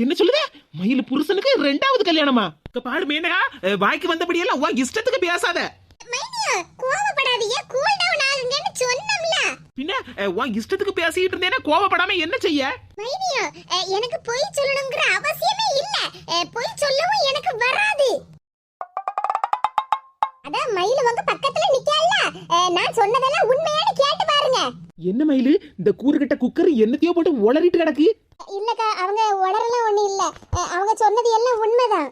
என்ன சொல்லுத? மயில் புருஷனுக்கு ரெண்டாவது கல்யாணமா? மேனகா அஹ், வாய்க்கு வந்தபடியெல்லாம் உன் இஷ்டத்துக்கு பேசாத. கோவப்படாதீங்க. கூல் டவுன் ஆகுங்கன்னு சொன்னோம்ல பின்ன உன் இஷ்டத்துக்கு பேசிட்டு இருந்தேன்னா கோவப்படாம என்ன செய்ய? மைனியா எனக்கு பொய் சொல்லணுங்கிற அவசியமே இல்ல. பொய் சொல்லவும் எனக்கு வராது. அதான் மயில் உங்க பக்கத்துல நிக்கல. நான் சொன்னதெல்லாம் உண்மையானு கேட்டு பாருங்க. என்ன மயில்? இந்த கூறுகட்ட குக்கர் என்னத்தையோ போட்டு உளறிட்டு கிடக்கு. இல்லக்கா அவங்க உளறலாம் ஒண்ணு இல்ல. அவங்க சொன்னது எல்லாம் உண்மைதான்.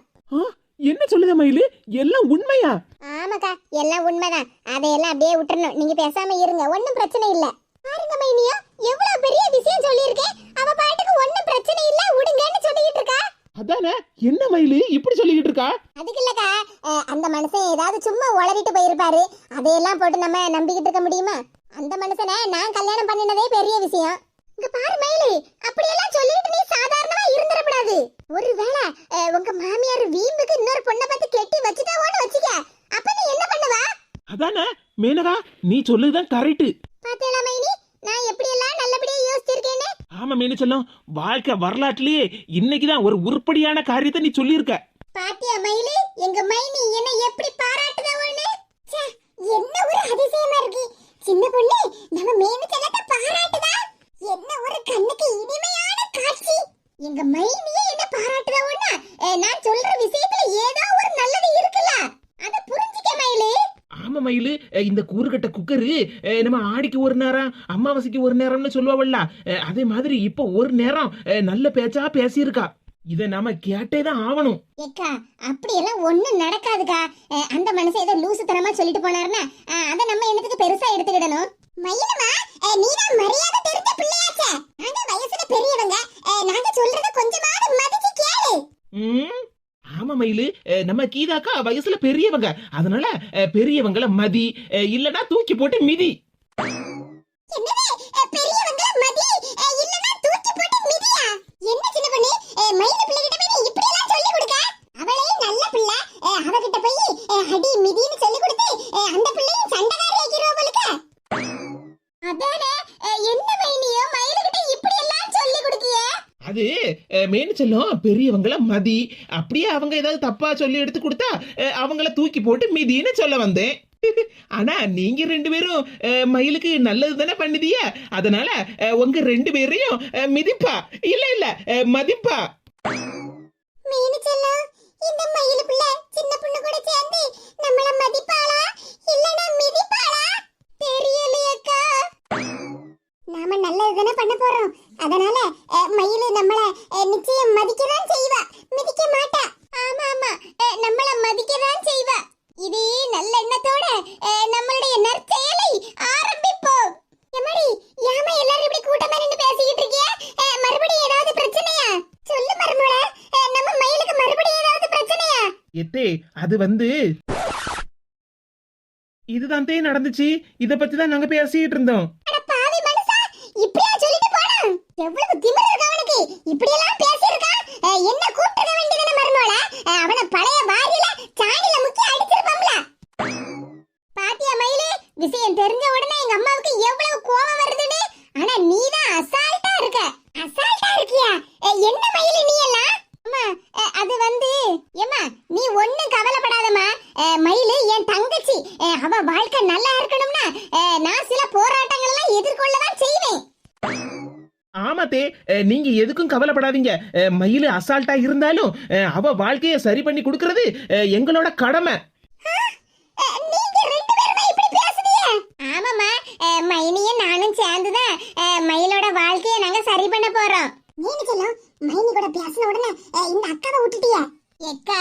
என்ன சொல்லுத மயில்? எல்லாம் உண்மையா? ஆமாக்கா எல்லாம் உண்மைதான். அதையெல்லாம் அப்படியே விட்டுறணும். நீங்க பேசாம இருங்க ஒண்ணும் பிரச்சனை இல்ல. பாருங்க மைனியா எவ்வளவு பெரிய விஷயம் சொல்லியிருக்கேன் அவ பாட்டுக்கு ஒண்ணும் பிரச்சனை இல்ல விடுங்கன்னு சொல்லிட்டு இருக்கா. அதானே? என்ன மயில்? இப்படி சொல்லிக்கிட்டு இருக்கா? அதுக்கு இல்லக்கா அந்த மனுஷன் ஏதாவது சும்மா உளறிட்டு போயிருப்பாரு. அதையெல்லாம் போட்டு நம்ம நம்பிக்கிட்டு இருக்க முடியுமா? அந்த மனுஷனை நான் கல்யாணம் பண்ணினதே பெரிய விஷயம். இங்க பாரு மயிலு அப்படியெல்லாம் சொல்லிட்டு நீ சாதாரணமா இருந்துடக்கூடாது. ஒருவேளை உங்க மாமியார் வீம்புக்கு இன்னொரு பொண்ணை பார்த்து கெட்டி வச்சுட்டாவோன்னு வச்சுக்க. அப்ப நீ என்ன பண்ணுவா? அதானே மேனகா நீ சொல்லுதான் கரெக்ட் பாத்தீங்களா மைனி? நான் எப்படியெல்லாம் நல்லபடியா யோசிச்சிருக்கேன்னு? ஆமா மீனு செல்லம் வாழ்க்கை வரலாற்றிலேயே இன்னைக்குதான் ஒரு உருப்படியான காரியத்தை நீ சொல்லியிருக்க. பாத்தியா மயிலு? எங்க மைனி என்ன எப்படி பாராட்டுதாவோன்னு ச்சே, என்ன ஒரு அதிசயமா இருக்கு. சின்ன பொண்ணு நம்ம மேனு செல்லத்தை பாராட்டுதா என்ன ஒரு கண்ணுக்கு இனிமையான காட்சி எங்க மைனியே என்ன பாராட்டுதாவோன்னா அஹ், நான் சொல்ற விஷயத்துல ஏதோ ஒரு நல்லது இருக்குல்ல? அத புரிஞ்சுக்க மயிலு. ஆமா மயிலு. இந்த கூறுகட்ட குக்கரு நம்ம ஆடிக்கு ஒரு நேரம் அமாவாசைக்கு ஒரு நேரம்னு சொல்லுவாள்ல அதே மாதிரி இப்போ ஒரு நேரம் நல்ல பேச்சா பேசியிருக்கா. இதை நாம கேட்டே தான் ஆகணும். ஏக்கா அப்படியெல்லாம் ஒண்ணும் நடக்காதுக்கா. அஹ், அந்த மனுஷன் ஏதோ லூசுத்தனமா சொல்லிட்டு போனாருன்னா அத நம்ம என்னத்துக்கு பெருசா எடுத்துக்கிடணும்? மயிலுமா நீதான் மரியாதை தெரிஞ்ச பிள்ளையாச்சே. நாங்க வயசுல பெரியவங்க. நாங்க சொல்றத கொஞ்சமாவது மதிச்சு கேளு. ஆமா மயிலு. நம்ம கீதாக்கா வயசுல பெரியவங்க. அதனால பெரியவங்கள மதி இல்லனா தூக்கி போட்டு மிதி. பெரியவங்க தூக்கி போட்டு என்ன சின்ன மயிலு இப்படி நல்ல பிள்ளை. அந்த என்ன மைனியோ மயிலுகிட்ட இப்படி அது மேனு செல்லம் பெரியவங்கள மதி. அப்படியே அவங்க ஏதாவது தப்பா சொல்லி எடுத்து கொடுத்தா அவங்கள தூக்கி போட்டு மிதின்னு சொல்ல வந்தேன். ஆனா நீங்க ரெண்டு பேரும் மயிலுக்கு நல்லது தானே பண்ணுதியா? அதனால உங்க ரெண்டு பேரையும் மிதிப்பா. இல்ல இல்ல மதிப்பா. மீனு செல்லம் இந்த மயிலு பிள்ளை சின்ன பொண்ணு கூட சேர்ந்து நம்மள மதிப்பாளா? இல்லனா மிதிப்பாளா? தெரியலையக்கா நாம நல்லது தானே பண்ண போறோம். அதனால மயில் நம்மள அஹ், நிச்சயம் மதிக்கதான் செய்வா. மிதிக்க மாட்டா. ஆமா ஆமா. அஹ், நம்மள மதிக்கதான் செய்வா. இதே நல்ல எண்ணத்தோட நம்மளுடைய நற்செயலை ஆரம்பிப்போம் எமடி யாம எல்லாரும் இப்படி கூட்டமா நின்னு பேசிக்கிட்டு இருக்கியா? மறுபடியும் ஏதாவது பிரச்சனையா? சொல்லு மருமகள. நம்ம மயிலுக்கு மறுபடியும் ஏதாவது பிரச்சனையா? எத்தே அது வந்து இதுதான் தே நடந்துச்சு. இத பத்தி தான் நாங்க பேசிட்டு இருந்தோம் அட பாவி மனுஷா இப்படியா சொல்லிட்டு போனா எவ்வளவு திமிரு இருக்கு அவனுக்கு? இப்படி எல்லாம் பேசியிருக்கா? அஹ், என்ன கூப்பிட்டு வேண்டியது மருமகள? அவன பழைய வாரியில சாணியில முக்கி அடிச்சிருப்பாம்ல பாத்தியா மயிலு? விஷயம் தெரிஞ்ச உடனே எங்க அம்மாவுக்கு எவ்வளவு கோபம் வருதுன்னு ஆனா நீதான் அசால்ட்டா இருக்க அசால்ட்டா இருக்கியா அஹ், என்ன மயிலு நீ எல்லாம் அம்மா அஹ், அது வந்து ஏம்மா நீ ஒண்ணும் கவலைப்படாதம்மா அஹ், மயிலு என் தங்கச்சி அஹ், அவ வாழ்க்கை நல்லா இருக்கணும்னா அஹ், நான் சில போராட்டங்கள் எல்லாம் எதிர்கொள்ளதான் செய்வேன் ஆமா தே அஹ், நீங்க எதுக்கும் கவலைப்படாதீங்க. மயில் அசால்ட்டா இருந்தாலும் அவ வாழ்க்கையை சரி பண்ணி கொடுக்கறது எங்களோட கடமை. ஆமாமா இப்படி ஆமாம்மா. மைனியும் நானும் சேர்ந்துதான் மயிலோட வாழ்க்கையை நாங்க சரி பண்ண போறோம். நீங்க சொல்லும் மைனி கூட பேசின உடனே இந்த அக்காவை விட்டுட்டியா? எக்கா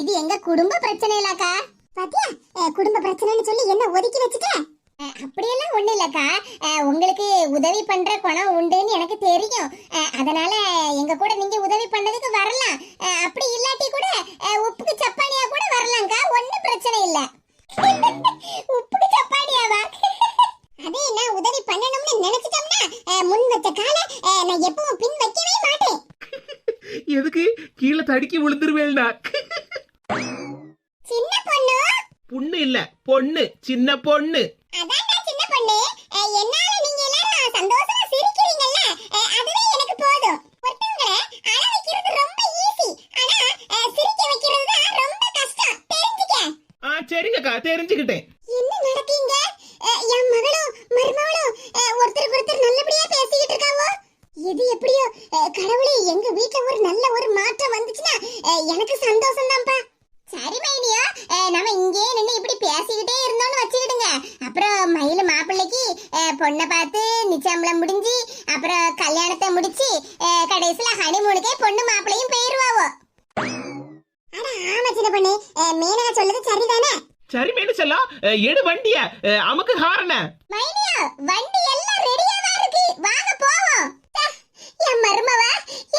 இது எங்க குடும்ப பிரச்சனை இல்லக்கா பாத்தியா குடும்ப பிரச்சனைன்னு சொல்லி என்ன ஒதுக்கி வச்சுட்டேன் அப்படியெல்லாம் ஒண்ணு இல்லக்கா. உங்களுக்கு உதவி பண்ற குணம் உண்டுன்னு எனக்கு தெரியும். அதனால எங்க கூட நீங்க உதவி பண்ணதுக்கு வரலாம். அப்படி இல்லாட்டி கூட உப்புக்கு சப்பானியா கூட வரலாம்க்கா. ஒண்ணும் பிரச்சனை இல்ல. உப்புக்கு சப்பானியாவா? அதே நான் உதவி பண்ணணும்னு நினைச்சிட்டோம்னா முன் வச்ச கால நான் எப்பவும் பின் வைக்கவே மாட்டேன். எதுக்கு? கீழே தடுக்கி விழுந்துருவேல்டா சின்ன பொண்ணு? பொண்ணு இல்ல பொண்ணு. சின்ன பொண்ணு அதான்டா சின்ன பொண்ணு அஹ், என்னால நீங்க எல்லாரும் சந்தோஷமா சிரிக்கிறீங்கல்ல அஹ், அதுவே எனக்கு போதும் ஒருத்தவங்கள அழ வைக்கிறது தெரிஞ்சுக்கிட்டேன். என்ன நடக்கீங்க? என் மகளும் மருமகளும் ஒருத்தருக்கு ஒருத்தர் நல்லபடியா பேசிக்கிட்டு இருக்காவோ? இது எப்படியோ கடவுளே எங்க வீட்ல ஒரு நல்ல ஒரு மாற்றம் வந்துச்சுன்னா எனக்கு சந்தோஷம் தான்ப்பா சரி மைனியோ அஹ், நம்ம இங்கே நின்று இப்படி பேசிக்கிட்டே இருந்தோம்னு வச்சுக்கிடுங்க. அப்புறம் மயில மாப்பிள்ளைக்கு அஹ், பொண்ணை பார்த்து நிச்சயம்பளம் முடிஞ்சு அப்புறம் கல்யாணத்தை முடிச்சு அஹ், கடைசியில ஹனிமூனுக்கே பொண்ணு மாப்பிள்ளையும் போயிருவாவோ அட ஆமா சின்ன பொண்ணு மீனக சொல்றது சரிதானே சரி மேனு செல்லம் அஹ், எடு வண்டிய அஹ், அமுக்கு ஹாரன மைனியா வண்டி எல்லாம் ரெடியா தான் இருக்கு வாங்க போவோம் ச்சே, என் மருமவ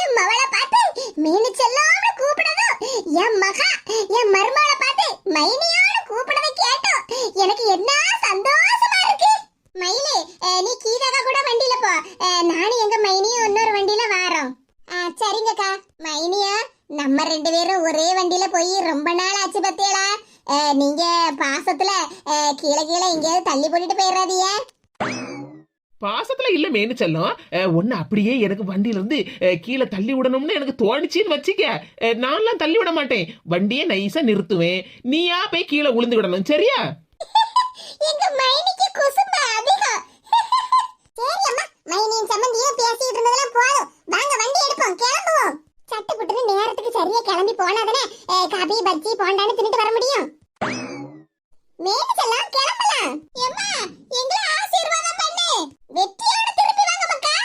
என் மவளை பார்த்து மீனு செல்லாம கூப்பிடணும் என் மகா என் மருமவளை பார்த்து மைனியோட கூப்பிடதை கேட்டோம் எனக்கு என்ன சந்தோஷமா இருக்கு? மயிலே நீ கீதாக்கா கூட வண்டியில போ. நானும் எங்க மைனியும் இன்னொரு வண்டியில வாரோம். சரிங்கக்கா. மைனியா நம்ம ரெண்டு பேரும் ஒரே வண்டியில போய் ரொம்ப நாள் ஆச்சு பத்தியலா நீங்க பாசத்துல கீழே கீழே எங்கேயாவது தள்ளி போட்டுட்டு போயிடாதீங்க பாசத்துல இல்ல மேனு செல்லம். ஒன்னு அப்படியே எனக்கு வண்டியில இருந்து கீழே தள்ளி விடணும்னு எனக்கு தோணுச்சின்னு வச்சுக்க. நான்லாம் தள்ளி விட மாட்டேன். வண்டியை நைஸா நிறுத்துவேன். நீயா போய் கீழே விழுந்து விடணும். சரியா? எங்க மைனிக்கு குசும்பு அதிகம் சரி அம்மா மைனியும் சம்மந்தியும் பேசிட்டு இருந்ததெல்லாம் போதும் வாங்க வண்டி எடுப்போம் கிளம்புவோம் சட்டு புட்டுன்னு நேரத்துக்கு சரியா கிளம்பி போனாதானே அஹ், காபி பஜ்ஜி போண்டான்னு தின்னுட்டு வர முடியும் மேல செல்லாம் கிளம்பலாம் எம்மா எங்களை ஆசீர்வாதம் பண்ணு வெற்றியோட திருப்பி வாங்க மக்கா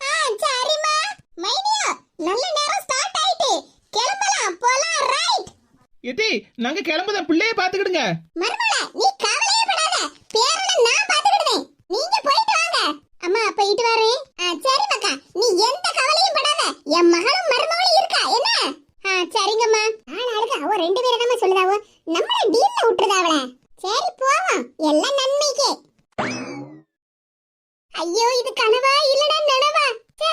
ஆ சரிம்மா மைனியா நல்ல நேரம் ஸ்டார்ட் ஆயிட்டு கிளம்பலாம் போலாம் ரைட் எட்டி நாங்க கிளம்புத பிள்ளைய பாத்துக்கிடுங்க மருமல நீ கவலையே படாத பேரனை நான் பாத்துக்கிடுவேன் நீங்க போயிட்டு வாங்க அம்மா போயிட்டு வரேன் ஆ, சரி மக்கா நீ எந்த கவலையும் படாத என் மகளும் மருமகளும் இருக்கா என்ன ஆ சரிங்கம்மா ஆனாளுக்கு அவ ரெண்டு பேரும் நம்ம சொல்லுதாவோ நம்மள டீல்ல விட்டுறதாவள சரி போவோம் எல்லாம் நன்மைக்கே ஐயோ இது கனவா இல்லடா நனவா ச்சே,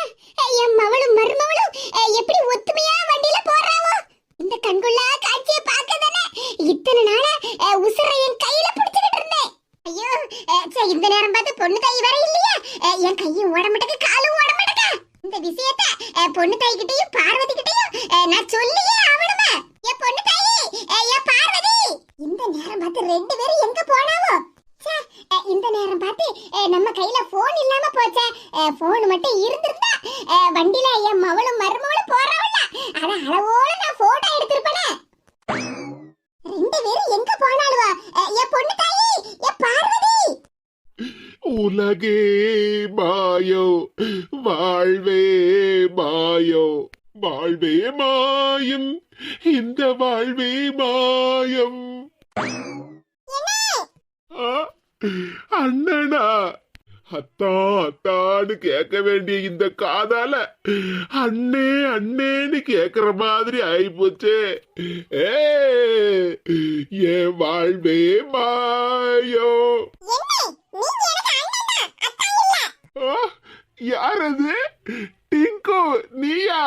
என் மவளும் மருமவளும் அஹ், எப்படி ஒத்துமையா வண்டியில போறாவோ இந்த கண்கொள்ளா காட்சியை பார்க்க தானே இத்தனை நாளா அஹ், உசுரை என் கையில பிடிச்சுக்கிட்டு இருந்தேன் ஐயோ அஹ், ச்சே, இந்த நேரம் பார்த்து பொண்ணு கை வர இல்லையா அஹ், என் கையும் ஓட மாட்டேங்க காலும் ஓட மாட்டேங்க இந்த விஷயத்த பொண்ணு தாய் கிட்டயும் பார்வதி கிட்டயும் நான் சொல்லியே ஆகணுமே. என் பொண்ணு தாயி அஹ், என் பார்வதி. இந்த நேரம் பார்த்து ரெண்டு பேரும் எங்க போனாவோ? இந்த நேரம் பார்த்து நம்ம கையில போன் இல்லாம போச்சே. போன் மட்டும் இருந்திருந்தா வண்டியில என் மவளும் மருமகளும் போறவள அத அளவோட நான் போட்டோ எடுத்திருப்பேனே. ரெண்டு பேரும் எங்க போனாலுவா? என் பொண்ணு தாயி என் பார்வதி. உலகே மாயோ வாழ்வே மாயோ. வாழ்வே மாயம் இந்த வாழ்வே மாயம். அண்ணனா அத்தா அத்தான்னு கேட்க வேண்டிய இந்த காதால அண்ணே அண்ணேன்னு கேக்குற மாதிரி ஆயிப்போச்சே. ஏ வாழ்வே மாயோ. யார் அது டிங்கு நீயா?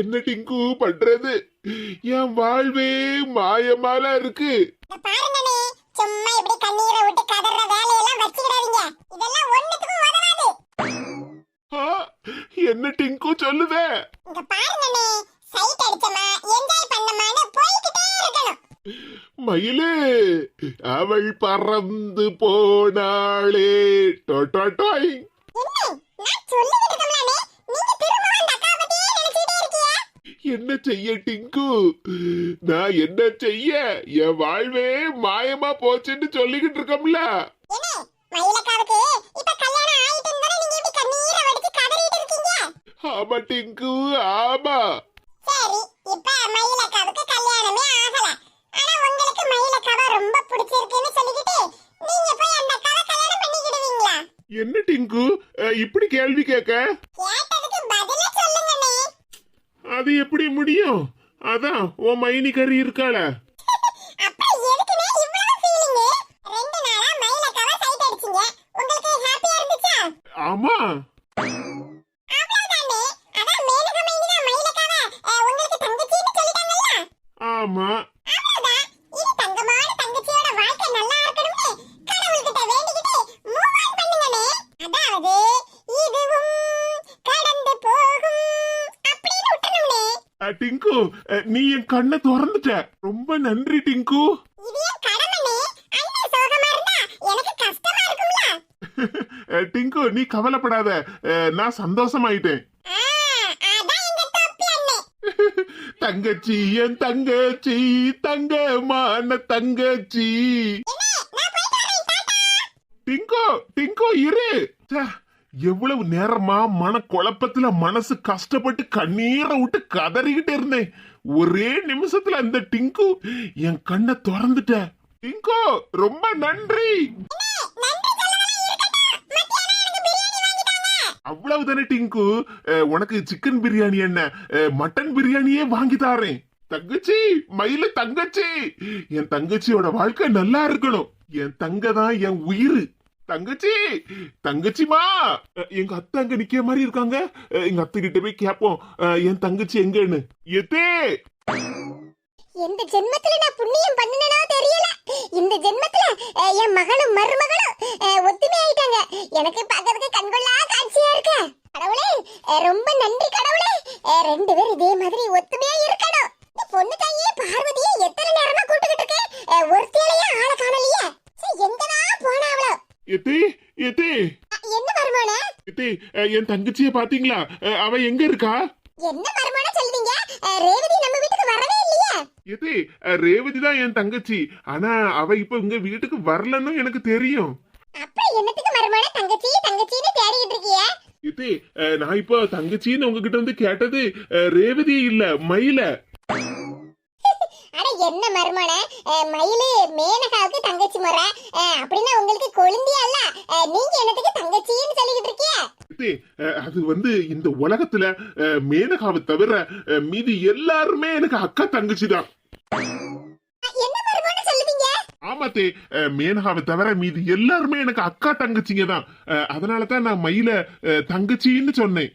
என்ன டிங்கு பண்றது? என் வாழ்வே மாயமால இருக்கு. சும்மா இப்படி கண்ணீரை விட்டு கதற வேலையெல்லாம் வச்சுக்கிடாதீங்க. இதெல்லாம் ஒண்ணுத்துக்கும் உதவாது. என்ன டிங்கு சொல்லுதே? இங்க பாருங்கண்ணே சைட் அடிச்சமா என்ஜாய் மயிலே அவள் பறந்து போனாளே. டொட்டொட்டொய். என்ன? செய்ய டிங்கு? நான் என்ன செய்ய? என் வாழ்வே மாயமா போச்சுன்னு சொல்லிக்கிட்டு இருக்கோம்ல. ஆமா டிங்கு ஆமா. சரி இப்ப ஆனா உங்களுக்கு மயிலக்காவை ரொம்ப பிடிச்சிருக்குன்னு சொல்லிக்கிட்டு நீங்க போய் அந்த அக்காவை கல்யாணம் பண்ணிக்கிடுவீங்களா? என்ன டிங்கு? இப்படி கேள்வி கேட்க? கேட்டதுக்கு பதில சொல்லுங்கண்ணே அது எப்படி முடியும்? அதான் உன் மைனி கறி இருக்காள. அப்புறம் எதுக்குண்ணே இவ்வளவு ஃபீலிங் ரெண்டு நாளா மயிலக்காவை சைட் அடிச்சீங்க உங்களுக்கு ஹாப்பியா இருந்துச்சா ஆமா அவ்வளவுதானே அதான் மேனக மைனி தான் மயிலக்காவை அஹ், உங்களுக்கு தங்கச்சின்னு சொல்லிட்டாங்கல்ல ஆமா அவ்வளவுதான் இனி தங்கமான தங்கச்சியோட வாழ்க்கை நல்லா இருக்கணும்னு கடவுள்கிட்ட வேண்டிக்கிட்டு மூவ் ஆன் பண்ணுங்கண்ணே அதாவது இதுவும் கடந்து போகும் அப்படின்னு விட்டணும்னே அஹ், டிங்கு அஹ், நீ என் கண்ணை திறந்துட்ட. ரொம்ப நன்றி டிங்கு. டிங்கு நீ கவலைப்படாத. நான் சந்தோஷமாயிட்டேன். தங்கச்சி என் தங்கச்சி தங்கமான தங்கச்சி. டிங்கோ டிங்கோ இரு. எவ்வளவு நேரமா மன குழப்பத்துல மனசு கஷ்டப்பட்டு கண்ணீரை விட்டு கதறிக்கிட்டு இருந்தேன். ஒரே நிமிஷத்துல அந்த டிங்கு என் கண்ணை திறந்துட்ட. டிங்கோ ரொம்ப நன்றி. அவ்வளவு தானே டிங்கு உனக்கு சிக்கன் பிரியாணி என்ன? மட்டன் பிரியாணியே வாங்கி தாரேன். தங்கச்சி மயில தங்கச்சி. என் தங்கச்சியோட வாழ்க்கை நல்லா இருக்கணும். என் தங்க தான் என் உயிர். தங்கச்சி தங்கச்சிமா எங்க அத்தை அங்க நிக்கிற மாதிரி இருக்காங்க. எங்க அத்தை கிட்ட போய் கேப்போம். அஹ், என் தங்கச்சி எங்கன்னு. எத்தே! எந்த ஜென்மத்துல நான் புண்ணியம் பண்ணினனோ தெரியல. இந்த ஜென்மத்துல என் மகனும் மருமகளும் ஒத்துமை ஆயிட்டாங்க எனக்கு பார்க்கறதுக்கு கண்கொள்ள காட்சியா இருக்கு கடவுளே அஹ், ரொம்ப நன்றி கடவுளே அஹ், ரெண்டு பேரும் இதே மாதிரி ஒத்துமையா இருக்கணும் இந்த பொண்ணு தாயே பார்வதியை எத்தனை நேரமா கூப்பிட்டுக்கிட்டு இருக்கேன் அஹ், ஒருத்தியாலேயே ஆளை காணலையே சரி, எங்கதான் போனா அவளோ எத்தே எத்தே அஹ், என்ன மருமகனே எத்தே அஹ், என் தங்கச்சிய பாத்தீங்களா? அவ எங்க இருக்கா? என்ன மருமகனே சொல்லுவீங்க அஹ், ரேவதி நம்ம வீட்டுக்கு வரவே இல்லையே. எதே ரேவதி தான் என் தங்கச்சி. ஆனா அவ இப்ப இங்க வீட்டுக்கு வரலன்னு எனக்கு தெரியும். அப்புறம் என்னத்துக்கு மருமகனே தங்கச்சி தங்கச்சின்னு தேடிக்கிட்டு இருக்கியே? இதே நான் இப்போ தங்கச்சின்னு உங்ககிட்ட வந்து கேட்டது ரேவதி இல்ல மயில. என்ன மருமன மயிலு மேனகாவுக்கு தங்கச்சி முறை. அப்படின்னா உங்களுக்கு கொழுந்தியா இல்ல? நீங்க என்னத்துக்கு தங்கச்சின்னு சொல்லிக்கிட்டு அஹ், அது வந்து இந்த உலகத்துல மேனகாவை தவிர மீதி எல்லாருமே எனக்கு அக்கா தங்கச்சி தான். ஆமாத்தே மேனகாவை தவிர மீதி எல்லாருமே எனக்கு அக்கா தங்கச்சிங்க தான். அதனால தான் நான் மயில தங்கச்சின்னு சொன்னேன்.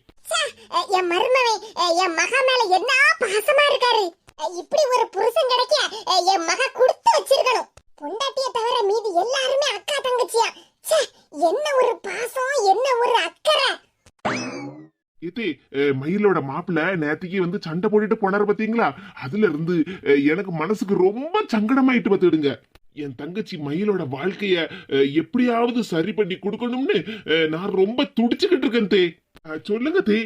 என் மருமவன் என் மகா மேல என்ன பாசமா இருக்காரு? இப்படி ஒரு புருஷன் கிடைக்க என் மக கொடுத்து வச்சிருக்கணும். பொண்டாட்டிய தவிர மீதி எல்லாருமே அக்கா தங்கச்சியா? என்ன ஒரு பாசம் என்ன ஒரு அக்கறை? இது மயிலோட மாப்பிள்ள நேத்திக்கு வந்து சண்டை போட்டுட்டு போனாரு பாத்தீங்களா? அதுல இருந்து எனக்கு மனசுக்கு ரொம்ப சங்கடமாயிட்டு பார்த்துடுங்க என் தங்கச்சி மயிலோட வாழ்க்கைய எப்படியாவது சரி பண்ணி கொடுக்கணும்னு நான் ரொம்ப துடிச்சுக்கிட்டு இருக்கேன் தே. சொல்லுங்க தே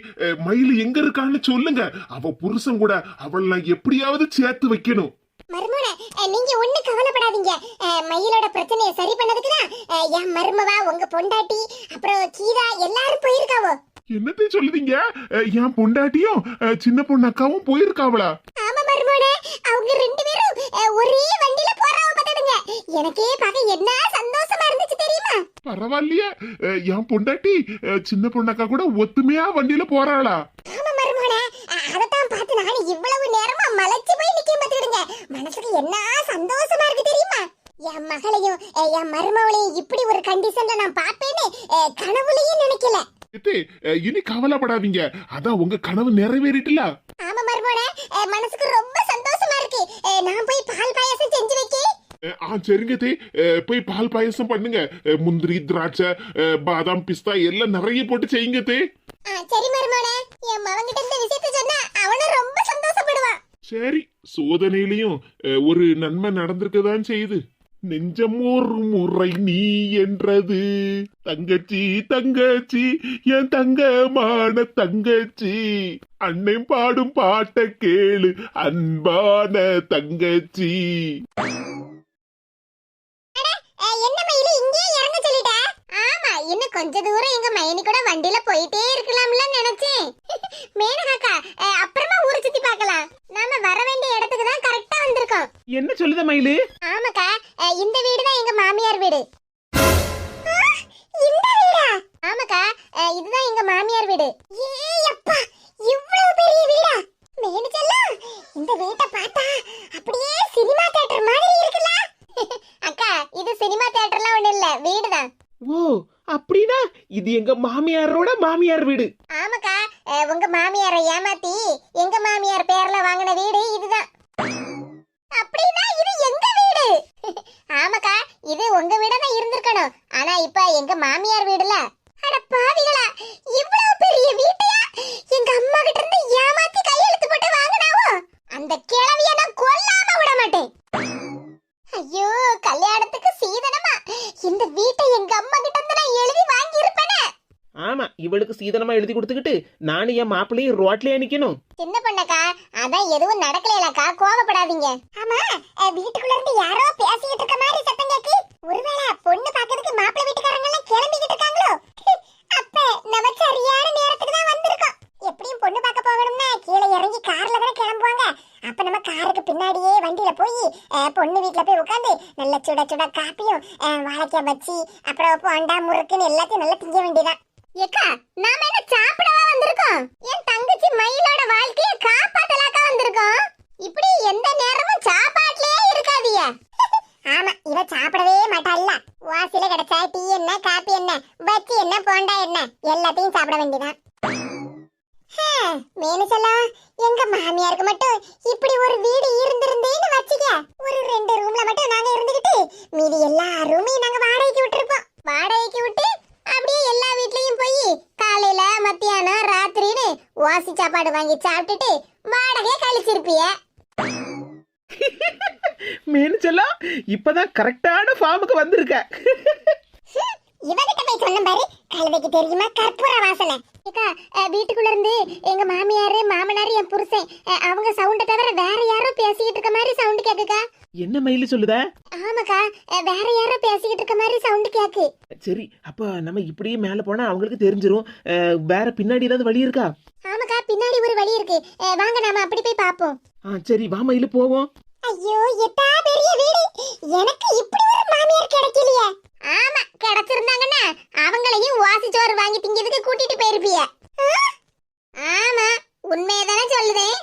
மயில் எங்க இருக்கான்னு சொல்லுங்க. அவ புருஷன் கூட அவளை நான் எப்படியாவது சேர்த்து வைக்கணும். நீங்க ஒண்ணு கவலைப்படாதீங்க. மயிலோட பிரச்சனையை சரி பண்ணதுக்கு தான் என் மருமவா உங்க பொண்டாட்டி அப்புறம் கீதா எல்லாரும் போயிருக்காவோ? என்னத்தை சொல்லுதீங்க? என் பொண்டாட்டியும் சின்ன பொண்ணு அக்காவும் போயிருக்காவளா? ஆமா மருமோனே அவங்க ரெண்டு பேரும் ஒரே வண்டியில எனக்கே பார்க்க என்ன சந்தோஷமா இருந்துச்சு தெரியுமா? பரவாயில்லையே. என் பொண்டாட்டி சின்ன பொண்ணு அக்கா கூட ஒத்துமையா வண்டியில போறாளா? ஆமா மருமோனே அஹ், அதத்தான் பார்த்து நான் இவ்வளவு நேரமா மலைச்சு போய் நிக்க பாத்துடுங்க மனசுக்கு என்ன சந்தோஷமா இருக்கு தெரியுமா? என் மகளையும் என் மருமவளையும் இப்படி ஒரு கண்டிஷன்ல நான் பாப்பேன்னு அஹ், கனவுலயும் நினைக்கல. இனி கவலைப்படாதீங்க. அதான் உங்க கனவு நிறைவேறிட்டுல. ஆமா மருமோனே அஹ், மனசுக்கு ரொம்ப சந்தோஷமா இருக்கு. நான் போய் பால் பாயாசம் செஞ்சு வைக்கேன். ஆ சரிங்க தே. போய் பால் பாயசம் பண்ணுங்க. முந்திரி திராட்சை பாதாம் பிஸ்தா எல்லாம் நிறைய போட்டு செய்யுங்க தே. சரி மருமோனே. என் மகன்கிட்ட இந்த விஷயத்த சொன்னா அவனும் ரொம்ப சந்தோஷப்படுவான் சரி சோதனையிலையும் ஒரு நன்மை நடந்திருக்கதான் செய்யுது. நெஞ்சம் ஒரு முறை நீ என்றது. தங்கச்சி தங்கச்சி என் தங்கமான தங்கச்சி. அண்ணன் பாடும் பாட்ட கேளு அன்பான தங்கச்சி அஹ், என்ன மயிலு இங்கே இறங்க சொல்லிட்ட ஆமா இன்னும் கொஞ்ச தூரம் எங்க மைனி கூட வண்டியில போயிட்டே இருக்கலாம்ல நினைச்சேன். மேனகாக்கா அப்புறமா ஊரை சுத்தி பார்க்கலாம். நாம வர வேண்டிய இடத்துக்கு தான் கரெக்டா வந்திருக்கோம். என்ன சொல்லுத மயிலு? ஆமாக்கா இந்த வீடு தான் எங்க மாமியார் வீடு. இந்த வீடா? ஆமாக்கா இதுதான் எங்க மாமியார் வீடு. ஏய் அப்பா இவ்வளவு பெரிய வீடா? மேனு செல்லம் இந்த வீட்டை பார்த்தா அப்படியே சினிமா தியேட்டர் மாதிரி இருக்குல்ல. அக்கா இது சினிமா தியேட்டர்லாம் ஒண்ணு இல்ல வீடுதான். ஓ அப்படின்னா இது எங்க மாமியாரோட மாமியார் வீடு. ஆமாக்கா உங்க மாமியாரை ஏமாத்தி எங்க மாமியார் பேர்ல வாங்கின வீடு இதுதான். அப்படின்னா இது எங்க வீடு? ஆமாக்கா இது உங்க வீட தான் இருந்திருக்கணும். ஆனா இப்ப எங்க மாமியார் வீடுல? அட பாவிகளா இவ்வளவு பெரிய வீட்டையா? எங்க அம்மா கிட்ட இருந்து ஏமா இவளுக்கு சீதனமா எழுதி கொடுத்துக்கிட்டு நானும் என் மாப்பிள்ளையும் ரோட்லயே நிக்கணும். என்ன பண்ணக்கா அதான் எதுவும் நடக்கலையாக்கா கோவப்படாதீங்க. ஆமா வீட்டுக்குள்ள இருந்து யாரோ பேசிட்டு இருக்க மாதிரி சத்தம் கேக்கு ஒருவேளை பொண்ணு பாக்கிறதுக்கு மாப்பிள்ளை வீட்டுக்காரங்க எல்லாம் கிளம்பிக்கிட்டு இருக்காங்களோ? அப்ப நம்ம சரியான நேரத்துக்கு தான் வந்திருக்கோம். எப்படியும் பொண்ணு பார்க்க போகணும்னா கீழே இறங்கி கார்ல கூட கிளம்புவாங்க. அப்ப நம்ம காருக்கு பின்னாடியே வண்டியில போய் பொண்ணு வீட்டுல போய் உட்காந்து நல்ல சுட சுட காப்பியும் வாழைக்காய் பச்சி அப்புறம் போண்டா முறுக்குன்னு எல்லாத்தையும் நல்லா திங்க வேண்டியதான் ஏக்கா நாம என்ன சாப்பிடவா வந்திருக்கோம்? என் தங்கச்சி மயிலோட வாழ்க்கைய காப்பாத்தலாக்கா வந்திருக்கோம். இப்படி எந்த நேரமும் சாப்பாட்டிலே இருக்காதிய ஆமா இவ சாப்பிடவே மாட்டாள்ல வாசில கிடைச்சா டீ என்ன காப்பி என்ன வச்சி என்ன போண்டா என்ன எல்லாத்தையும் சாப்பிட வேண்டியதான் மேனசெல்லாம் எங்க மாமியாருக்கு மட்டும் இப்படி ஒரு வீடு இருந்திருந்தேன்னு வச்சுக்க ஒரு ரெண்டு ரூம்ல மட்டும் நாங்க இருந்துகிட்டு மீதி எல்லா ரூமையும் நாங்க வாடகைக்கு விட்டுருப்போம் வாடகைக்கு விட்டு அப்படியே எல்லா வீட்லயும் போய் காலையில மத்தியானம் ராத்திரின்னு வாசி சாப்பாடு வாங்கி சாப்பிட்டுட்டு வாடகைய கழிச்சிருப்பிய? மேனிச்செல்லாம் இப்பதான் கரெக்டான ஃபார்முக்கு வந்திருக்க. இவகிட்ட போய் சொன்ன பாரு கழுதைக்கு தெரியுமா கற்பூர வாசனை? ஏக்கா வீட்டுக்குள்ள இருந்து எங்க மாமியாரு மாமனார் என் புருஷன் அவங்க சவுண்ட தவிர வேற யாரோ பேசிக்கிட்டு இருக்க மாதிரி சவுண்ட் கேக்குக்கா. என்ன மயில் சொல்லுத? ஆமாக்கா வேற யாரோ பேசிக்கிட்டு இருக்க மாதிரி சவுண்ட் கேக்கு. சரி அப்ப நம்ம இப்படியே மேல போனா அவங்களுக்கு தெரிஞ்சிரும். வேற பின்னாடி ஏதாவது வழி இருக்கா? ஆமாக்கா பின்னாடி ஒரு வழி இருக்கு. வாங்க நாம அப்படி போய் பாப்போம். ஆ சரி வா இல்ல போவோம். ஐயோ எட்டா பெரிய வீடு. எனக்கு இப்படி ஒரு மாமியார் கிடைக்கலையே. ஆமா கிடைச்சிருந்தாங்கன்னா அவங்களையும் வாசி சோறு வாங்கி திங்கிறதுக்கு கூட்டிட்டு போயிருப்பிய. ஆமா உண்மையதானே சொல்லுதேன்